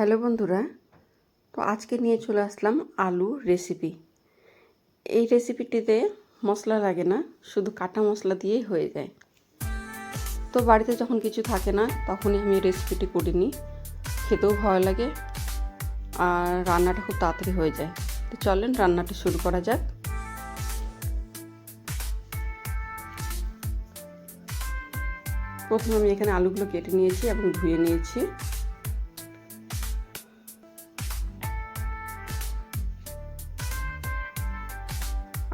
Hello বন্ধুরা, তো আজকে নিয়ে চলে আসলাম আলু রেসিপি এই রেসিপিটিতে মশলা লাগে না, শুধু কাটা মশলা দিয়েই হয়ে যায়। তো বাড়িতে যখন কিছু থাকে না, তখনই আমি রেসিপিটি করে নিই। খেতেও ভালো লাগে আর রান্নাটা খুব তাড়াতাড়ি হয়ে যায়। তো চলেন রান্নাটা শুরু করা যাক। প্রথমে আমি এখানে আলুগুলো কেটে নিয়েছি এবং ধুয়ে নিয়েছি।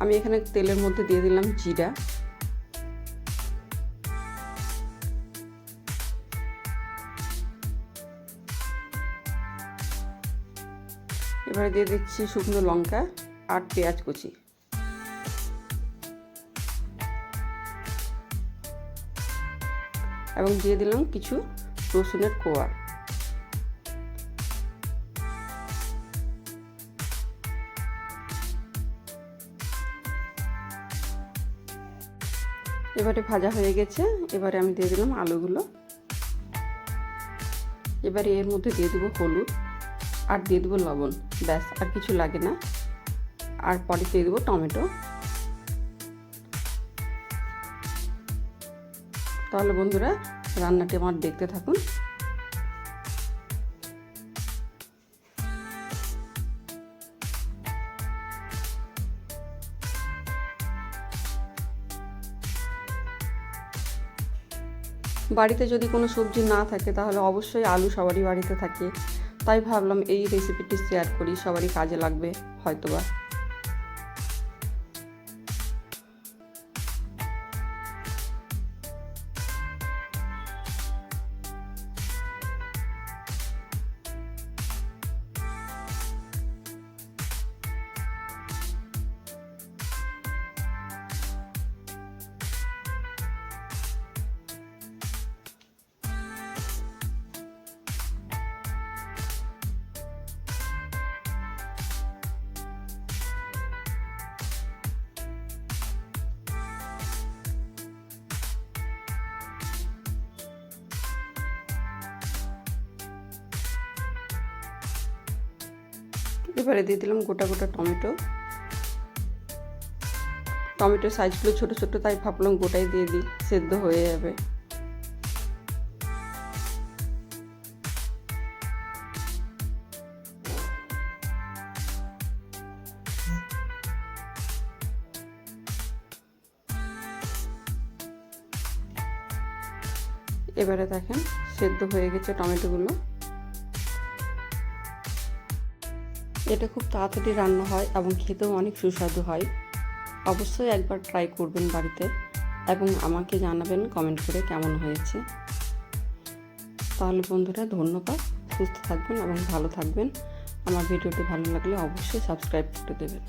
আমি এখানে তেলের মধ্যে দিয়ে দিলাম জিরা। এবারে দিয়ে দিচ্ছি শুকনো লঙ্কা আর পেঁয়াজ কুচি। এবং দিয়ে দিলাম কিছু রসুনের কোয়া। এবারে ভাজা হয়ে গেছে, এবারে আমি দিয়ে দিলাম আলুগুলো। এবারে এর মধ্যে দিয়ে দেবো হলুদ আর দিয়ে দেবো লবণ, ব্যাস, আর কিছু লাগে না। আর পরে দিয়ে দেবো টমেটো। তাহলে বন্ধুরা, রান্নাটি আমার দেখতে থাকুন। বাড়িতে যদি কোনো সবজি না থাকে, তাহলে অবশ্যই আলু সবারই বাড়িতে থাকে। তাই ভাবলাম এই রেসিপিটি শেয়ার করি, সবারই কাজে লাগবে, হয়তোবা। এবারে দিয়ে দিলাম গোটা গোটা টমেটো। টমেটোর সাইজগুলো ছোট ছোট, তাই ভাবলাম গোটাই দিয়ে দিই, সেদ্ধ হয়ে যাবে। এবারে দেখেন, সেদ্ধ হয়ে গেছে টমেটোগুলো। এটা খুব তাড়াতাড়ি রান্না হয় এবং খেতেও অনেক সুস্বাদু হয়। অবশ্যই একবার ট্রাই করবেন বাড়িতে এবং আমাকে জানাবেন কমেন্ট করে কেমন হয়েছে। তাহলে বন্ধুরা ধন্যবাদ, সুস্থ থাকবেন এবং ভালো থাকবেন। আমার ভিডিওটি ভালো লাগলে অবশ্যই সাবস্ক্রাইব করে দেবেন।